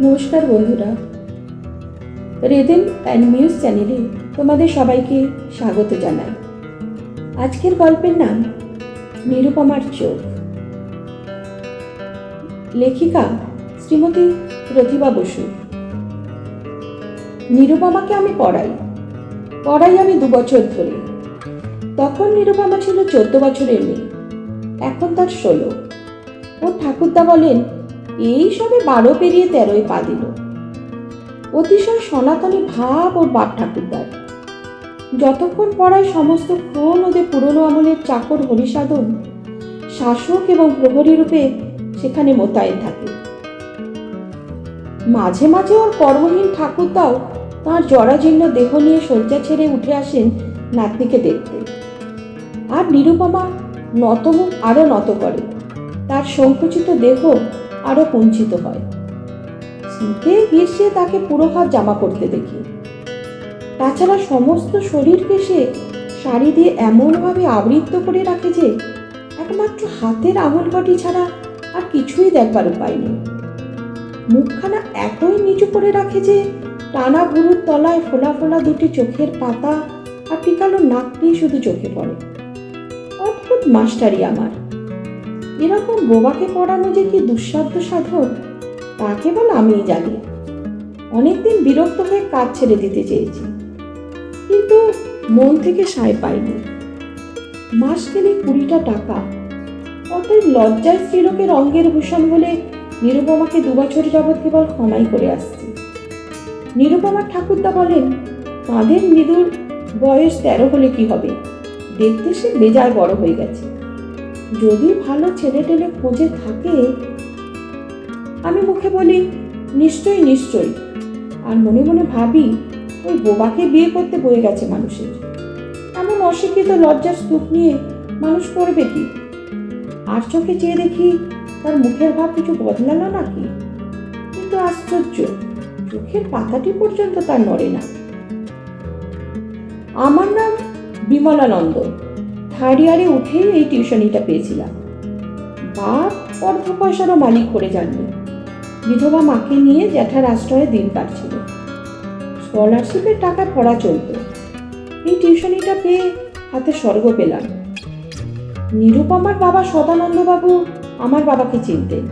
নমস্কার বন্ধুরা। রেদেম and muse চ্যানেলে তোমাদের সবাইকে স্বাগত জানাই। আজকের গল্পের নাম নিরুপমার চোখ। লেখিকা শ্রীমতী প্রতিভা বসু। নিরুপমাকে আমি পড়াই। পড়াই আমি দু বছর ধরে। তখন নিরুপমা ছিল চোদ্দ বছরের মেয়ে। এখন তার ষোলো। ওর ঠাকুরদা বলেন এই সবে বারো পেরিয়ে তেরোয় পা দিল। অতিশয় সনাতনী ভাব ওর বাপ ঠাকুরদার। যতক্ষণ পড়ায় সমস্ত ক্রোন ওদের পুরনো আমলের চাকর হরিসাধন, শাসক এবং প্রহরী রূপে সেখানে মোতায়েন থাকে। মাঝে মাঝে ওর কর্মহীন ঠাকুরদাও তাঁর জরাজীর্ণ দেহ নিয়ে শয্যা ছেড়ে উঠে আসেন নাতনিকে দেখতে। আর নিরুপমা নতমুখ আরও নত করে। তার সংকুচিত দেহ আরও কুঞ্চিত হয়। শীতে গ্রীষ্মে তাকে পুরো হাত জামা পরতে দেখি। তাছাড়া সমস্ত শরীরকে সে শাড়ি দিয়ে এমনভাবে আবৃত করে রাখে যে, একমাত্র হাতের আঙুল কটি ছাড়া আর কিছুই দেখবার উপায় নেই। মুখখানা এতই নিচু করে রাখে যে, টানা ভুরুর তলায় ফোলা ফোলা দুটি চোখের পাতা আর টিকালো নাকটি শুধু চোখে পড়ে। অদ্ভুত মাস্টারি আমার। এরকম বোবাকে পড়ানো যে কি দুঃসাধ্য সাধন তা কেবল আমিই জানি। অনেকদিন বিরক্ত হয়ে কাজ ছেড়ে দিতে চেয়েছি। কিন্তু মন থেকে সায় পাইনি। মাস গেলে কুড়িটা টাকা। অতএব লজ্জায় স্ত্রীলোকের অঙ্গের ভূষণ বলে নিরুপমাকে দুবছর যাবৎ কেবল ক্ষমাই করে আসছি। নিরুপমার ঠাকুরদা বলেন, তাঁদের মৃদুর বয়স তেরো হলে কি হবে? দেখতে সে বেজায় বড় হয়ে গেছে। যদি ভালো ছেলে টেলে খোঁজে থাকে, আমি মুখে বলি, নিশ্চয়ই নিশ্চয়ই। আর মনে মনে ভাবি, ওই বোবাকে বিয়ে করতে বয়ে গেছে মানুষের। এমন অশিক্ষিত, লজ্জার স্তূপ নিয়ে মানুষ করবে কি? আর চোখে চেয়ে দেখি, তার মুখের ভাব কিছু বদলালো নাকি? কিন্তু আশ্চর্য, চোখের পাতাটি পর্যন্ত তার নড়ে না। আমার নাম বিমলানন্দ। থার্ড ইয়ারে উঠেই এই টিউশনিটা পেয়েছিলাম। বাপ অর্ধ পয়সারও মালিক করে যাননি। বিধবা মাকে নিয়ে জ্যাঠার আশ্রয়ে দিন কাটছিল। স্কলারশিপের টাকা পড়া চলত। এই টিউশনিটা পেয়ে হাতে স্বর্গ পেলাম। নিরুপমার বাবা সদানন্দবাবু আমার বাবাকে চিনতেন।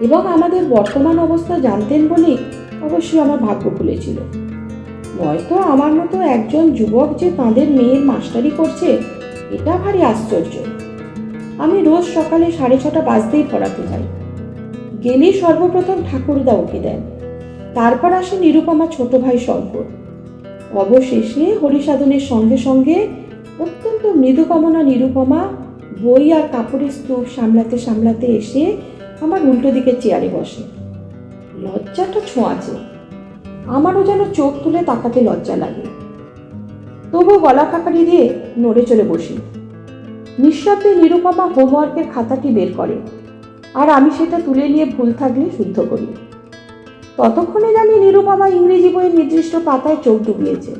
এবং আমাদের বর্তমান অবস্থা জানতেন বলেই অবশ্যই আমার ভাগ্য খুলেছিল। নয়তো আমার মতো একজন যুবক যে তাঁদের মেয়ের মাস্টারি করছে, এটা ভারী আশ্চর্য। আমি রোজ সকালে সাড়ে ছটা বাজতেই পড়াতে যাই। গেলেই সর্বপ্রথম ঠাকুরদা উঠে দেন। তারপর আসে নিরুপমা ছোট ভাই শঙ্কর। অবশেষে হরিসাধনের সঙ্গে সঙ্গে অত্যন্ত মৃদুকমনা নিরুপমা বই আর কাপড়ের স্তূপ সামলাতে সামলাতে এসে আমার উল্টো দিকে চেয়ারে বসে। লজ্জাটা ছোঁয়াছে আমারও যেন চোখ তুলে তাকাতে লজ্জা লাগে। তবু গলা কাকারি দিয়ে নড়ে চলে বসি। নিঃশব্দে নিরুপমা হোমওয়ার্কের খাতাটি বের করে। আর আমি সেটা তুলে নিয়ে ভুল থাকলে শুদ্ধ করি। ততক্ষণে জানি নিরুপমা ইংরেজি বইয়ের নির্দিষ্ট পাতায় চোখ ডুবিয়েছে।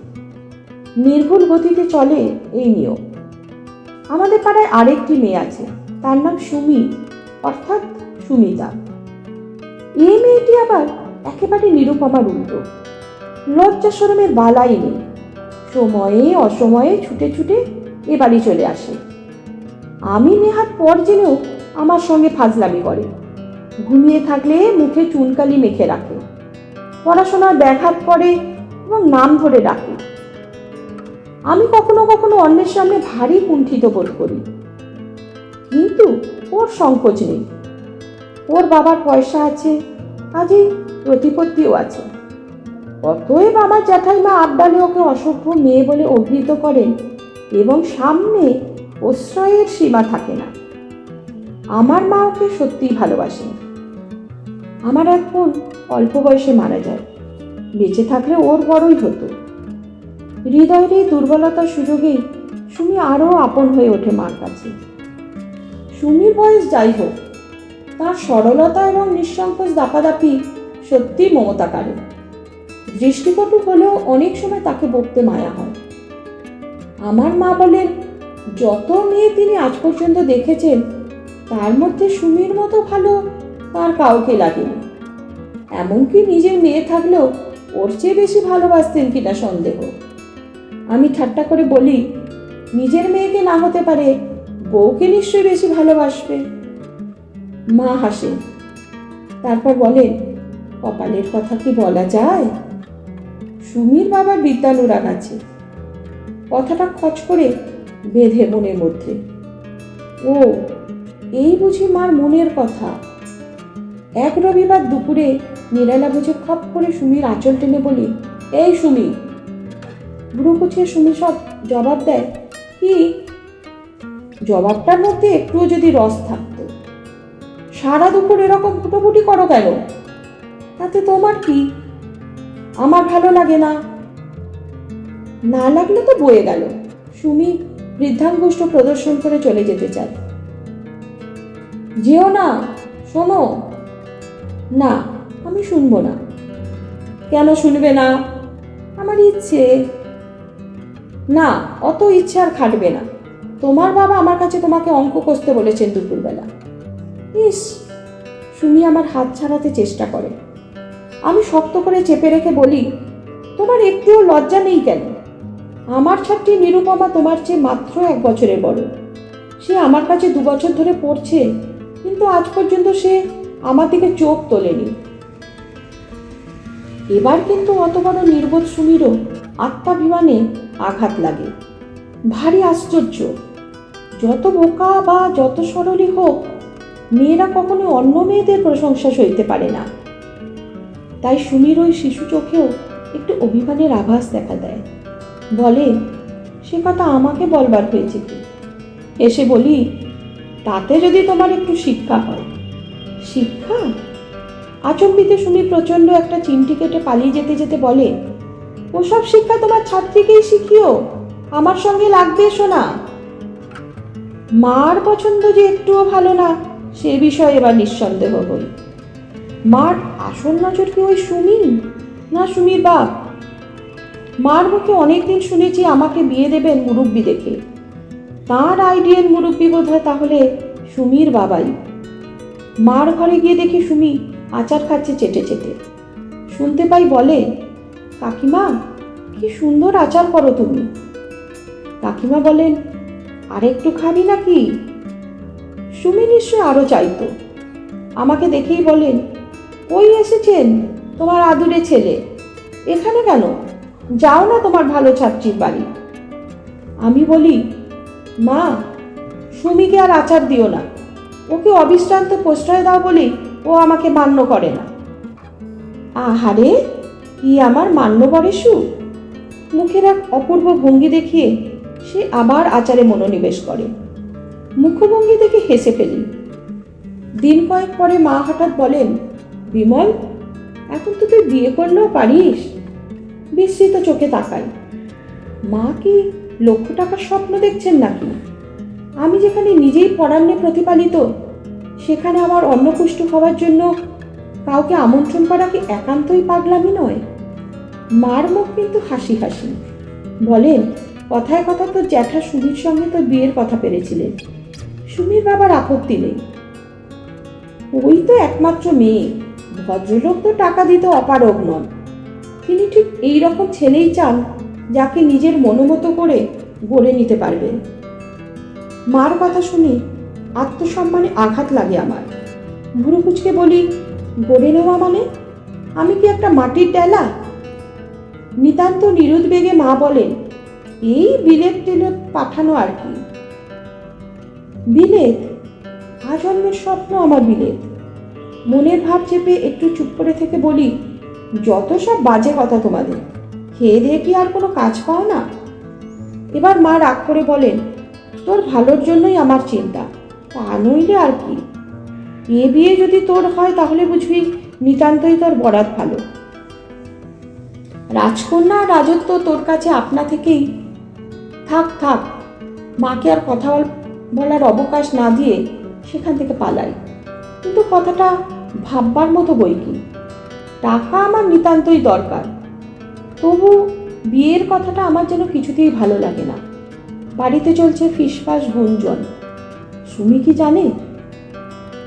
নির্ভুল গতিতে চলে এই নিয়ম আমাদের পাড়ায় আরেকটি মেয়ে আছে, তার নাম সুমি, অর্থাৎ সুমিতা। এই মেয়েটি আবার একেবারে নিরুপমার উল্টো। লজ্জা সরমের বালাই নেই। সময়ে অসময়ে ছুটে ছুটে এ বাড়ি চলে আসে। আমি নেহাত পর জেনেও আমার সঙ্গে ফাজলামি করে। ঘুমিয়ে থাকলে মুখে চুনকালি মেখে রাখে। পড়াশোনার ব্যাঘাত করে এবং নাম ধরে ডাকে। আমি কখনো কখনো অন্যের সামনে ভারী কুণ্ঠিত বোধ করি। কিন্তু ওর সংকোচ নেই। ওর বাবার পয়সা আছে কাজেই প্রতিপত্তিও আছে। অতএব আমার জ্যাঠাইমা আবদালে ওকে অসভ্য মেয়ে বলে অভিহিত করেন এবং সামনে প্রশ্রয়ের সীমা থাকে না। আমার মা ওকে সত্যিই ভালোবাসেন। আমার এক বোন অল্প বয়সে মারা যায়। বেঁচে থাকলে ওর বড়ই হতো। হৃদয়ের এই দুর্বলতার সুযোগেই সুমি আরও আপন হয়ে ওঠে মার কাছে। সুমির বয়স যাই হোক তার সরলতা এবং নিঃসংকোচ দাপাদাপি সত্যি মমতাকারী। দৃষ্টিকটু হলেও অনেক সময় তাকে বকতে মায়া হয়। আমার মা বলেন, যত মেয়ে তিনি আজ পর্যন্ত দেখেছেন, তার মধ্যে সুমির মতো ভালো তার কাউকে লাগেনি। এমনকি নিজের মেয়ে থাকলেও ওর চেয়ে বেশি ভালোবাসতেন কিনা সন্দেহ। আমি ঠাট্টা করে বলি, নিজের মেয়েকে না হতে পারে বউকে নিশ্চয়ই বেশি ভালোবাসবে। মা হাসে। তারপর বলেন কপালের কথা কি বলা যায়? সুমির বাবার বিদ্যানুরাগ আছে। কথাটা খচ করে বেঁধে মনের মধ্যে। ও, এই বুঝি মার মনের কথা। এক রবিবার দুপুরে নিরালা বুঝে খপ করে সুমির আঁচল টেনে বলি, এই সুমি। বুড়ো কুচিয়ে সুমি সব জবাব দেয়, কি? জবাবটার মধ্যে একটুও যদি রস থাকতো সারা দুপুর এরকম ফুটোফুটি করো কেন? তাতে তোমার কি? আমার ভালো লাগে না। না লাগলে তো বয়ে গেল। সুমি বৃদ্ধাঙ্গুষ্ঠ প্রদর্শন করে চলে যেতে চায়। যেও না, শোনো। না, আমি শুনব না। কেন শুনবে না? আমার ইচ্ছে। না, অত ইচ্ছে আর খাটবে না। তোমার বাবা আমার কাছে তোমাকে অঙ্ক কষতে বলেছেন দুপুরবেলা। ইস, সুমি আমার হাত ছাড়াতে চেষ্টা করে। আমি শক্ত করে চেপে রেখে বলি, তোমার একটুও লজ্জা নেই কেন? আমার ছাত্রী নিরুপমা তোমার চেয়ে মাত্র এক বছরের বড়। সে আমার কাছে দু বছর ধরে পড়ছে, কিন্তু আজ পর্যন্ত সে আমার দিকে চোখ তোলেনি। এবার কিন্তু অত বড় নির্বোধ সুমিরও আত্মাভিমানে আঘাত লাগে। ভারী আশ্চর্য। যত বোকা বা যত সরলই হোক মেয়েরা কখনো অন্য মেয়েদের প্রশংসা সইতে পারে না। তাই সুমির ওই শিশু চোখেও একটু অভিমানের আভাস দেখা দেয়। বলে, সে কথা আমাকে বলবার হয়েছে কি? এসে বলি, তাতে যদি তোমার একটু শিক্ষা হয়। শিক্ষা? আচম্বিতে সুমি প্রচণ্ড একটা চিমটি কেটে পালিয়ে যেতে যেতে বলে, ওসব শিক্ষা তোমার ছাত্রীকেই শিখিও। আমার সঙ্গে লাগবে শোনা। মার পছন্দ যে একটুও ভালো না। সে বিষয়ে এবার নিঃসন্দেহ হই। মার আসল নজর কি ওই সুমি না সুমির বাপ? মার মুখে অনেকদিন শুনেছি আমাকে বিয়ে দেবেন মুরব্বি দেখে। তার আইডিয়াল মুরব্বি বোধ হয় তাহলে সুমির বাবাই। মার ঘরে গিয়ে দেখি সুমি আচার খাচ্ছে চেটে চেটে। শুনতে পাই বলে, কাকিমা, কি সুন্দর আচার করো তুমি। কাকিমা বলেন, আরেকটু খাবি নাকি? সুমি নিশ্চয় আরও চাইতো। আমাকে দেখেই বলেন, কই এসেছেন তোমার আদুরে ছেলে? এখানে কেন? যাও না তোমার ভালো ছাত্রীর বাড়ি। আমি বলি, মা, সুমিকে আর আচার দিও না। ওকে অবিশ্রান্ত প্রশ্রয় দাও বলেই ও আমাকে মান্য করে না। আহারে, কি আমার মান্য করে সু? মুখের এক অপূর্ব ভঙ্গি দেখিয়ে সে আবার আচারে মনোনিবেশ করে। মুখভঙ্গি দেখে হেসে ফেলি। দিন কয়েক পরে মা হঠাৎ বলেন, বিমল, এখন তো তুই বিয়ে করলেও পারিস? বিস্মিত চোখে তাকাই। মা কি লক্ষ টাকার স্বপ্ন দেখছেন নাকি? আমি যেখানে নিজেই পড়ান্নে প্রতিপালিত, সেখানে আমার অন্নপুষ্ট হওয়ার জন্য কাউকে আমন্ত্রণ করা কি একান্তই পাগলামি নয়? মার মুখ কিন্তু হাসি হাসি। বলেন, কথায় কথা তোর জ্যাঠা সুমির সঙ্গে তোর বিয়ের কথা পেরেছিলেন। সুমির বাবার আপত্তি নেই। ওই তো একমাত্র মেয়ে। ভদ্রলোক তো টাকা দিতে অপারগ নন। তিনি ঠিক এই রকম ছেলেই চান, যাকে নিজের মনোমতো করে গড়ে নিতে পারবেন। মার কথা শুনে আত্মসম্মানে আঘাত লাগে আমার। ভুরু কুচকে বলি, গড়ে নেওয়া মানে? আমি কি একটা মাটির ডেলা? নিতান্ত নিরুদ্বেগে মা বলেন, এই বিলেত টিলেত পাঠানো আর কি। বিলেত? আজন্মের স্বপ্ন আমার বিলেত। মনের ভাব চেপে একটু চুপ করে থেকে বলি, যত সব বাজে কথা তোমাদের, খেয়ে দিয়ে কি আর কোনো কাজ পাও না? এবার মা রাগ করে বলেন, তোর ভালোর জন্যই আমার চিন্তা, তা নইলে আর কি? এ বিয়ে যদি তোর হয় তাহলে বুঝবি নিতান্তই তোর বরাত ভালো। রাজকন্যা রাজত্ব তোর কাছে আপনা থেকেই। থাক থাক, মাকে আর কথা বলার অবকাশ না দিয়ে সেখান থেকে পালাই। কিন্তু কথাটা ভাববার মতো বই কি? টাকা আমার নিতান্তই দরকার। তবু বিয়ের কথাটা আমার যেন কিছুতেই ভালো লাগে না। বাড়িতে চলছে ফিসফাস গুঞ্জন। সুমি কি জানে?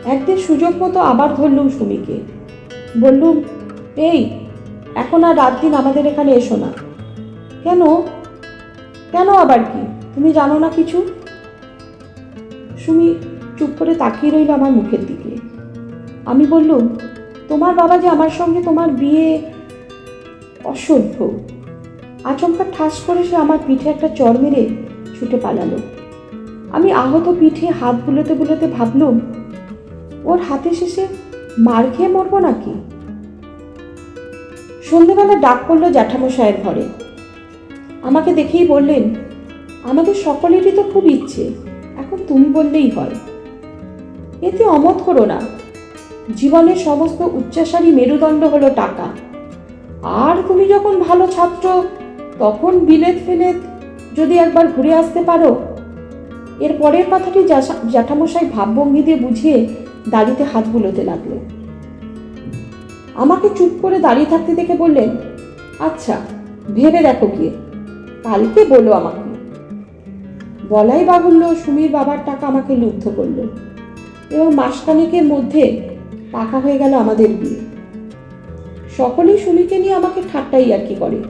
একদিন সুযোগ মতো আবার ধরলুম সুমিকে। বললুম, এই, এখন আর রাত দিন আমাদের এখানে এসো না। কেন? কেন আবার কি? তুমি জানো না কিছু? সুমি চুপ করে তাকিয়ে রইল আমার মুখের দিকে। আমি বললুম, তোমার বাবা যে আমার সঙ্গে তোমার বিয়ে অসভ্য। আচমকা ঠাস করে সে আমার পিঠে একটা চর মেরে ছুটে পালালো। আমি আহত পিঠে হাত বুলোতে বুলোতে ভাবলুম, ওর হাতে শেষে মার খেয়ে মরবো নাকি? সন্ধেবেলা ডাক পড়ল জ্যাঠামশায়ের ঘরে। আমাকে দেখেই বললেন, আমাদের সকলেরই তো খুব ইচ্ছে। এখন তুমি বললেই হয়। এতে অমত করো না। জীবনের সমস্ত উচ্চাসারী মেরুদণ্ড হলো টাকা। আর তুমি যখন ভালো ছাত্র, তখন বিলেত ফেলেত যদি একবার ঘুরে আসতে পারো। এর পরের কথাটি জ্যাঠা- জ্যাঠামশাই ভাবভঙ্গি দিয়ে বুঝিয়ে দাড়িতে হাত বুলোতে লাগল। আমাকে চুপ করে দাঁড়িয়ে থাকতে দেখে বললেন আচ্ছা ভেবে দেখো গিয়ে। কালকে বলো আমাকে। বলাই বাহুল্য সুমির বাবার টাকা আমাকে লুব্ধ করল। এবং মাসখানেকের মধ্যে পাকা হয়ে গেল আমাদের বিয়ে। সকলেই সুমিকে নিয়ে আমাকে ঠাট্টাই আর কি করে।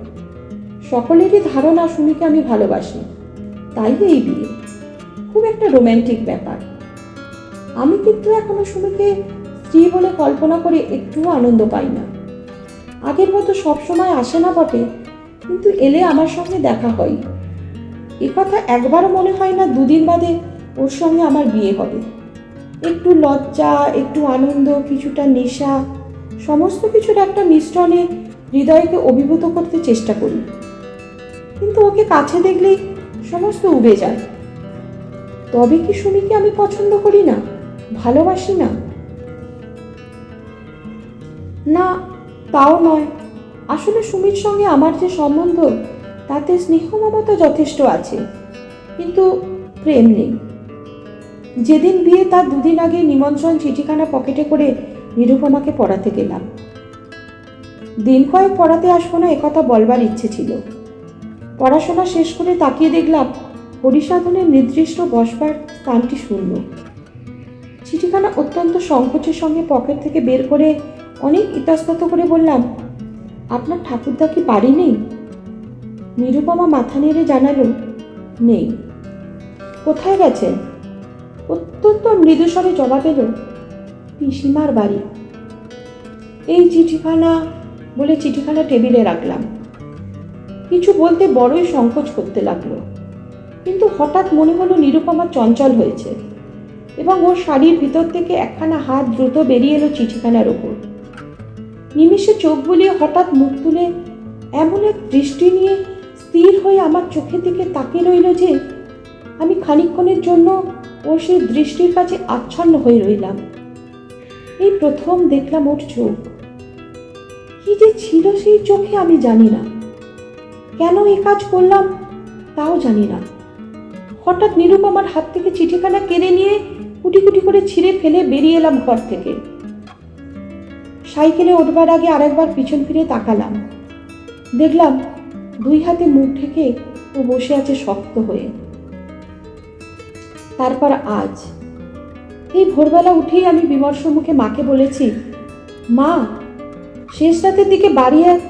সকলেরই ধারণা সুমিকে আমি ভালোবাসি। তাই এই বিয়ে। খুব একটা রোম্যান্টিক ব্যাপার। আমি কিন্তু এখনও সুমিকে স্ত্রী বলে কল্পনা করে একটুও আনন্দ পাই না। আগের মতো সবসময় আসে না বটে, কিন্তু এলে আমার সঙ্গে দেখা হয়। এ কথা একবারও মনে হয় না দুদিন বাদে ওর সঙ্গে আমার বিয়ে হবে। একটু লজ্জা, একটু আনন্দ, কিছুটা নেশা, সমস্ত কিছুর একটা মিশ্রণে হৃদয়কে অভিভূত করতে চেষ্টা করি। কিন্তু ওকে কাছে দেখলেই সমস্ত উবে যায়। তবে কি সুমিকে আমি পছন্দ করি না? ভালোবাসি না? না, তাও নয়। আসলে সুমির সঙ্গে আমার যে সম্বন্ধ তাতে স্নেহ মমতা যথেষ্ট আছে। কিন্তু প্রেম নেই। যেদিন বিয়ে তার দুদিন আগে নিমন্ত্রণ চিঠিখানা পকেটে করে নিরুপমাকে পড়াতে গেলাম। দিন কয়েক পড়াতে আসব না একথা বলবার ইচ্ছে ছিল। পড়াশোনা শেষ করে তাকিয়ে দেখলাম হরিসাধনের নির্দিষ্ট বসবার স্থানটি শূন্য। চিঠিখানা অত্যন্ত সংকোচের সঙ্গে পকেট থেকে বের করে অনেক ইতস্তত করে বললাম, আপনার ঠাকুরদা কি বাড়ি নেই? নিরুপমা মাথা নেড়ে জানালো নেই। কোথায় গেছেন? অত্যন্ত মৃদুস্বরে জবাব এলো, পিসিমার বাড়ি। এই চিঠিখানা বলে চিঠিখানা টেবিলে রাখলাম। কিছু বলতে বড়ই সংকোচ করতে লাগল। কিন্তু হঠাৎ মনে হলো নিরুপমা চঞ্চল হয়েছে এবং ওর শাড়ির ভিতর থেকে একখানা হাত দ্রুত বেরিয়ে এলো চিঠিখানার ওপর। নিমিষে চোখ বুলিয়ে হঠাৎ মুখ তুলে এমন এক দৃষ্টি নিয়ে স্থির হয়ে আমার চোখের দিকে তাকিয়ে রইল যে আমি খানিকক্ষণের জন্য ওর সেই দৃষ্টির কাছে আচ্ছন্ন হয়ে রইলাম। এই প্রথম দেখলাম ওর চোখ। কি যে ছিল সেই চোখে আমি জানি না। কেন এই কাজ করলাম তাও জানি না। হঠাৎ নিরুপমার হাত থেকে চিঠিখানা কেড়ে নিয়ে কুটি কুটি করে ছিঁড়ে ফেলে বেরিয়ে এলাম ঘর থেকে। সাইকেলে উঠবার আগে আরেকবার পিছন ফিরে তাকালাম। দেখলাম দুই হাতে মুখ ঢেকে ও বসে আছে শক্ত হয়ে। তারপর আজ। এই ভোরবেলা উঠেই আমি বিমর্ষ মুখে মাকে বলেছি, মা, শেষ রাতের দিকে বাড়ি এক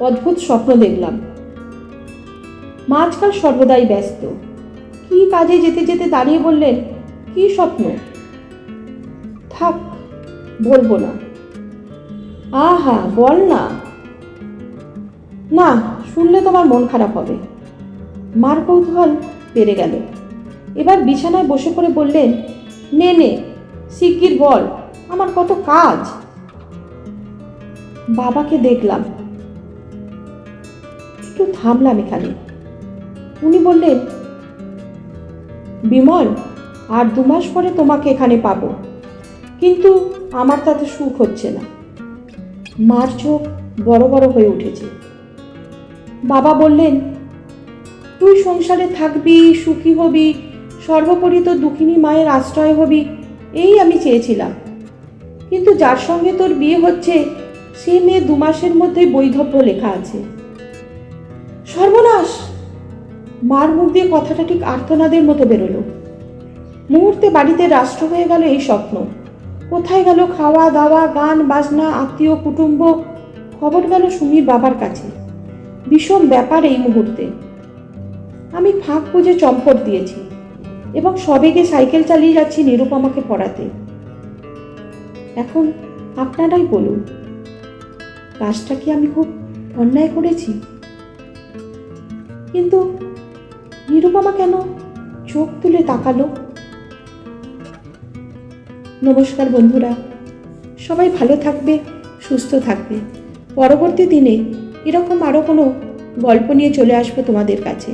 অদ্ভুত স্বপ্ন দেখলাম। মা আজকাল সর্বদাই ব্যস্ত। কি কাজে যেতে যেতে দাঁড়িয়ে বললেন, কি স্বপ্ন? থাক, বলব না। আহা, বল না। না শুনলে তোমার মন খারাপ হবে। মার কৌতূহল বেড়ে গেল। এবার বিছানায় বসে পড়ে বললেন, নে নে, শিগগির বল, আমার কত কাজ। বাবাকে দেখলাম। একটু থামলাম এখানে। উনি বললেন, বিমল, আর দু মাস পরে তোমাকে এখানে পাবো। কিন্তু আমার তাতে সুখ হচ্ছে না। মার চোখ বড় বড় হয়ে উঠেছে। বাবা বললেন, তুই সংসারে থাকবি, সুখী হবি, সর্বোপরি তো দুঃখিনী মায়ের আশ্রয় হবি, এই আমি চেয়েছিলাম। কিন্তু যার সঙ্গে তোর বিয়ে হচ্ছে, সে মেয়ে দু মাসের মধ্যেই বৈধব্য লেখা আছে। সর্বনাশ! মার মুখ দিয়ে কথাটা ঠিক আর্তনাদের মতো বেরোলো। মুহূর্তে বাড়িতে রাষ্ট্র হয়ে গেল এই স্বপ্ন। কোথায় গেল খাওয়া দাওয়া গান বাজনা আত্মীয় কুটুম্ব খবর গেল সুমির বাবার কাছে। বিষম ব্যাপার এই মুহূর্তে। আমি ফাঁক বুঝে চম্পট দিয়েছি এবং সবেগে সাইকেল চালিয়ে যাচ্ছি নিরুপমাকে পড়াতে। এখন আপনারাই বলুন, কাজটা কি আমি খুব অন্যায় করেছি? কিন্তু নিরুপমা কেন চোখ তুলে তাকালো? নমস্কার বন্ধুরা, সবাই ভালো থাকবে, সুস্থ থাকবে। পরবর্তী দিনে এরকম আরও কোনো গল্প নিয়ে চলে আসব তোমাদের কাছে।